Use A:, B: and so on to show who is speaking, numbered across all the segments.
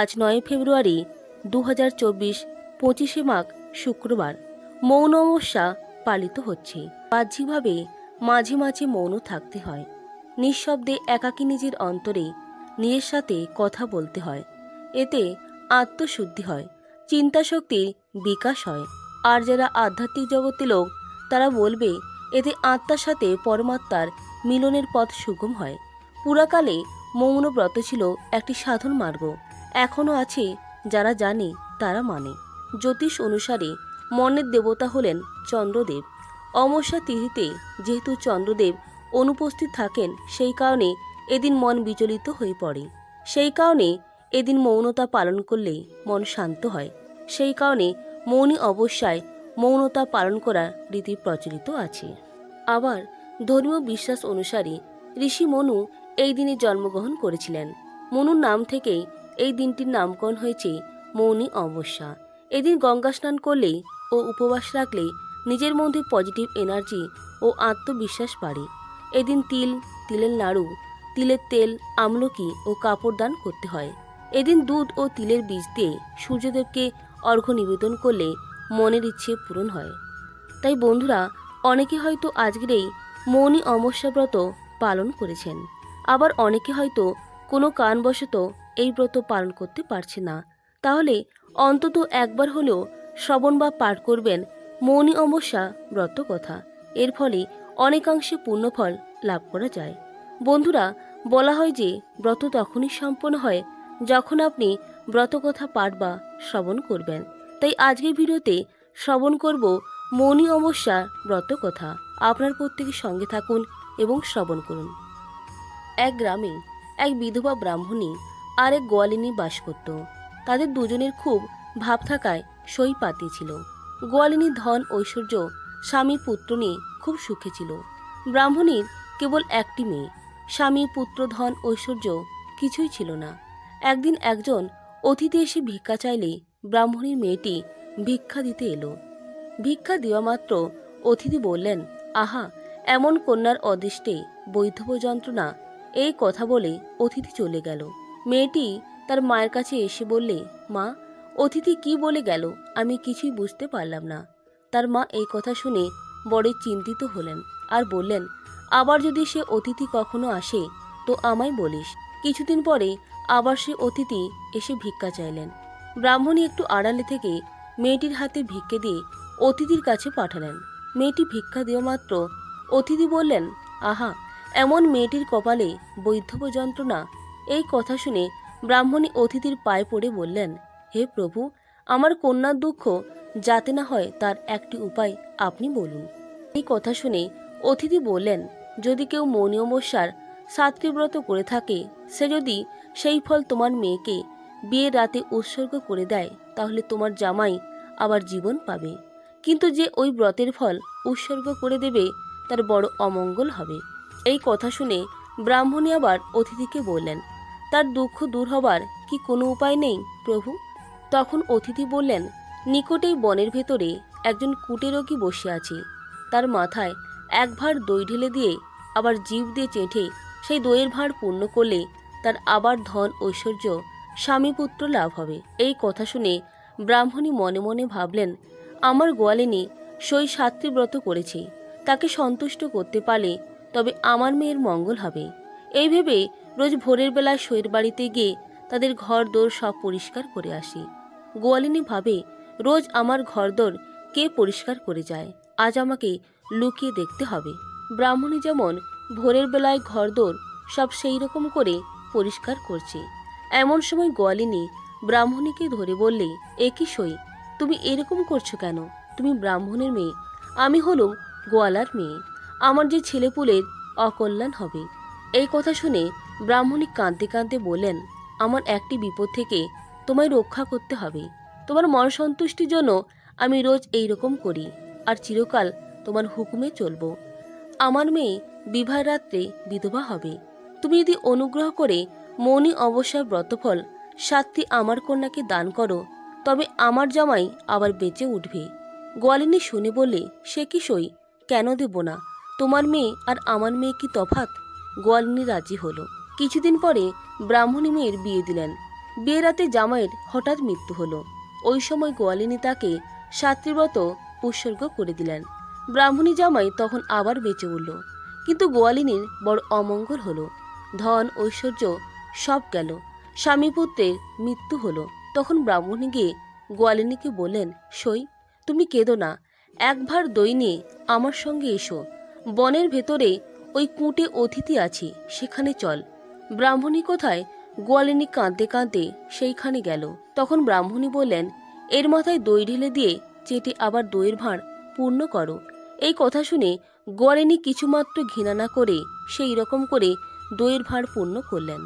A: আজ নয় ফেব্রুয়ারি দু হাজার চব্বিশ, পঁচিশে মাঘ, শুক্রবার। মৌন অমাবস্যা পালিত হচ্ছে। বাহ্যিকভাবে মাঝে মাঝে মৌন থাকতে হয়। নিঃশব্দে একাকী নিজের অন্তরে নিজের সাথে কথা বলতে হয়। এতে আত্মশুদ্ধি হয়, চিন্তাশক্তির বিকাশ হয়। আর যারা আধ্যাত্মিক জগতে লোক, তারা বলবে, এতে আত্মার সাথে পরমাত্মার মিলনের পথ সুগম হয়। পুরাকালে মৌন ব্রত ছিল একটি সাধন মার্গ। এখনও আছে, যারা জানে, তারা মানে। জ্যোতিষ অনুসারে মনের দেবতা হলেন চন্দ্রদেব। অমস্যা তিথিতে যেহেতু চন্দ্রদেব অনুপস্থিত থাকেন, সেই কারণে এদিন মন বিচলিত হয়ে পড়ে। সেই কারণে এদিন মৌনতা পালন করলে মন শান্ত হয়। সেই কারণে মৌনী অবস্যায় মৌনতা পালন করার রীতি প্রচলিত আছে। আবার ধর্মীয় বিশ্বাস অনুসারে ঋষি মনু এই দিনে জন্মগ্রহণ করেছিলেন। মনুর নাম থেকেই এই দিনটির নামকরণ হয়েছে মৌনী অমাবস্যা। এদিন গঙ্গা স্নান করলে ও উপবাস রাখলে নিজের মধ্যে পজিটিভ এনার্জি ও আত্মবিশ্বাস বাড়ে। এদিন তিল, তিলের নাড়ু তিলের তেল, আমলকি ও কাপড় দান করতে হয়। এদিন দুধ ও তিলের বীজ দিয়ে সূর্যদেবকে অর্ঘ্য নিবেদন করলে মনের ইচ্ছে পূরণ হয়। তাই বন্ধুরা, অনেকে হয়তো আজকের এই মৌনী অমাবস্যা ব্রত পালন করেছেন। আবার অনেকে হয়তো কোনো কারণবশত এই ব্রত পালন করতে পারছে না। তাহলে অন্তত একবার হলেও শ্রবণ বা পাঠ করবেন মৌনী অমাবস্যা ব্রত কথা। এর ফলে অনেকাংশে পূর্ণফল লাভ করা যায়। বন্ধুরা, বলা হয় যে ব্রত তখনই সম্পন্ন হয় যখন আপনি ব্রতকথা পাঠ বা শ্রবণ করবেন। তাই আজকের ভিডিওতে শ্রবণ করব মৌনী অমাবস্যার ব্রতকথা আপনার প্রত্যেকের সঙ্গে থাকুন এবং শ্রবণ করুন। এক গ্রামে এক বিধবা ব্রাহ্মণী আর এক গোয়ালিনী বাস করত। তাদের দুজনের খুব ভাব থাকায় সই পাতিয়েছিল গোয়ালিনী ধন ঐশ্বর্য স্বামী পুত্র নিয়ে খুব সুখে ছিল। ব্রাহ্মণীর কেবল একটি মেয়ে। স্বামী পুত্র, ধন, ঐশ্বর্য কিছুই ছিল না। একদিন একজন অতিথি এসে ভিক্ষা চাইলে ব্রাহ্মণীর মেয়েটি ভিক্ষা দিতে এলো। ভিক্ষা দেওয়া মাত্র অতিথি বললেন, আহা, এমন কন্যার অদৃষ্টে বৈধব যন্ত্রণা। এই কথা বলে অতিথি চলে গেল। মেয়েটি তার মায়ের কাছে এসে বললে, মা, অতিথি কি বলে গেল? আমি কিছুই বুঝতে পারলাম না। তার মা এই কথা শুনে বড় চিন্তিত হলেন আর বললেন, আবার যদি সে অতিথি কখনো আসে, তো আমায় বলিস। কিছুদিন পরে আবার সে অতিথি এসে ভিক্ষা চাইলেন। ব্রাহ্মণী একটু আড়ালে থেকে মেয়েটির হাতে ভিক্ষে দিয়ে অতিথির কাছে পাঠালেন। মেয়েটি ভিক্ষা দেওয়া মাত্র অতিথি বললেন, আহা, এমন মেয়েটির কপালে বৈধব যন্ত্রণা এই কথা শুনে ব্রাহ্মণী অতিথির পায়ে পড়ে বললেন, হে প্রভু, আমার কন্যার দুঃখ যাতে না হয় তার একটি উপায় আপনি বলুন। এই কথা শুনে অতিথি বললেন, যদি কেউ মৌনী অমাবস্যার সাতটি ব্রত করে থাকে, সে যদি সেই ফল তোমার মেয়েকে বিয়ের রাতে উৎসর্গ করে দেয়, তাহলে তোমার জামাই আবার জীবন পাবে। কিন্তু যে ওই ব্রতের ফল উৎসর্গ করে দেবে, তার বড় অমঙ্গল হবে। এই কথা শুনে ব্রাহ্মণী আবার অতিথিকে বললেন তার দুঃখ দূর হবার কি কোনো উপায় নেই, প্রভু? তখন অতিথি বললেন, নিকটেই বনের ভেতরে একজন কুটেরোগী বসে আছে। তার মাথায় এক ভাঁড় দই ঢেলে দিয়ে আবার জীব দিয়ে চেঁঠে সেই দইয়ের ভাঁড় পূর্ণ করলে তার আবার ধন, ঐশ্বর্য স্বামী পুত্র লাভ হবে। এই কথা শুনে ব্রাহ্মণী মনে মনে ভাবলেন, আমার গোয়ালিনী সই সাতটি ব্রত করেছে, তাকে সন্তুষ্ট করতে পারলে তবে আমার মেয়ের মঙ্গল হবে। এই ভেবে রোজ ভোরের বেলায় সইয়ের বাড়িতে গিয়ে তাদের ঘর দোর সব পরিষ্কার করে আসি। গোয়ালিনী ভাবে, রোজ আমার ঘরদোর কে পরিষ্কার করে যায়? আজ আমাকে লুকিয়ে দেখতে হবে। ব্রাহ্মণী যেমন ভোরের বেলায় ঘরদোর সব সেই রকম করে পরিষ্কার করছে। এমন সময় গোয়ালিনী ব্রাহ্মণীকে ধরে বললে একই সই? তুমি এরকম করছ কেন? তুমি ব্রাহ্মণের মেয়ে। আমি হলুম গোয়ালার মেয়ে। আমার যে ছেলেপুলের অকল্যাণ হবে। এই কথা শুনে ব্রাহ্মণী কাঁদতে কাঁদতে বললেন, আমার একটি বিপদ থেকে তোমায় রক্ষা করতে হবে। তোমার মন সন্তুষ্টির জন্য আমি রোজ এই রকম করি, আর চিরকাল তোমার হুকুমে চলব। আমার মেয়ে বিবাহ রাত্রে বিধবা হবে। তুমি যদি অনুগ্রহ করে মৌনী অবসর ব্রতফল সাতটি আমার কন্যাকে দান করো, তবে আমার জামাই আবার বেঁচে উঠবে গোয়ালিনী শুনে বলে সে কি সই? কেন দেব না? তোমার মেয়ে আর আমার মেয়ে কি তফাত? গোয়ালিনী রাজি হলো। কিছুদিন পরে ব্রাহ্মণী মেয়ের বিয়ে দিলেন। বিয়ে রাতে জামাইয়ের হঠাৎ মৃত্যু হলো। ওই সময় গোয়ালিনী তাকে সাত্রীব্রত উৎসর্গ করে দিলেন। ব্রাহ্মণী জামাই তখন আবার বেঁচে উঠল। কিন্তু গোয়ালিনীর বড় অমঙ্গল হলো। ধন, ঐশ্বর্য সব গেল। স্বামী পুত্রের মৃত্যু হলো। তখন ব্রাহ্মণী গিয়ে গোয়ালিনীকে বললেন, সই, তুমি কেঁদো না। এক ভার দই নিয়ে আমার সঙ্গে এসো। বনের ভেতরে ওই কুঁটে অতিথি আছে, সেখানে চল। ব্রাহ্মণী কোথায়? গোয়ালিনী কাঁদতে কাঁদতে সেইখানে গেল। তখন ব্রাহ্মণী বললেন, এর মাথায় দই ঢেলে দিয়ে চেটে আবার দইয়ের ভাঁড় পূর্ণ করো। এই কথা শুনে গোয়ালিনী কিছুমাত্র ঘৃণা না করে সেই রকম করে দইয়ের ভাঁড় পূর্ণ করলেন।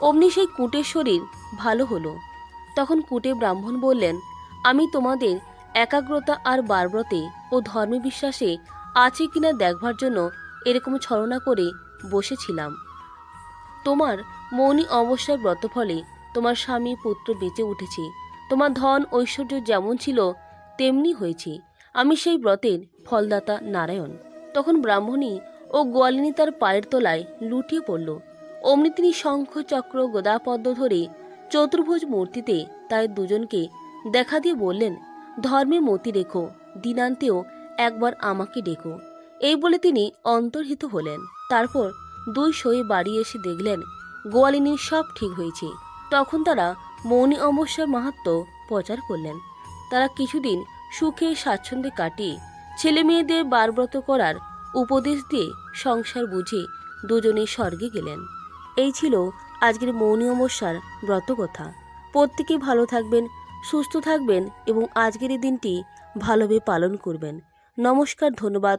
A: অমনি সেই কুঁটের শরীর ভালো হলো। তখন কুটে ব্রাহ্মণ বললেন, আমি তোমাদের একাগ্রতা আর বারব্রতে ও ধর্মে বিশ্বাসে আছে কিনা দেখবার জন্য এরকম ছলনা করে বসেছিলাম। তোমার মৌনী ব্রত ফলে তোমার স্বামী পুত্র বেঁচে উঠেছে। তোমার ধন ঐশ্বর্য যেমন ছিল, তেমনি হয়েছে। আমি সেই ব্রতের ফলদাতা নারায়ণ। তখন ব্রাহ্মণী ও গোয়ালিনী তার পায়ের তলায় লুটিয়ে পড়ল। অমনি তিনি শঙ্খ, চক্র, গদাপদ্ম ধরে চতুর্ভুজ মূর্তিতে তাই দুজনকে দেখা দিয়ে বললেন, ধর্মে মতি রেখো, দিনান্তেও একবার আমাকে ডেকো। এই বলে তিনি অন্তর্হিত হলেন। তারপর দুই সই বাড়ি এসে দেখলেন গোয়ালিনীর সব ঠিক হয়েছে। তখন তারা মৌনী অমাবস্যার মাহাত্ম প্রচার করলেন। তারা কিছুদিন সুখে স্বাচ্ছন্দ্যে কাটিয়ে ছেলে মেয়েদের বারব্রত করার উপদেশ দিয়ে সংসার বুঝে দুজনে স্বর্গে গেলেন। এই ছিল আজকের মৌনী অমাবস্যার ব্রতকথা। প্রত্যেকে ভালো থাকবেন, সুস্থ থাকবেন এবং আজকের এই দিনটি ভালোভাবে পালন করবেন। নমস্কার, ধন্যবাদ।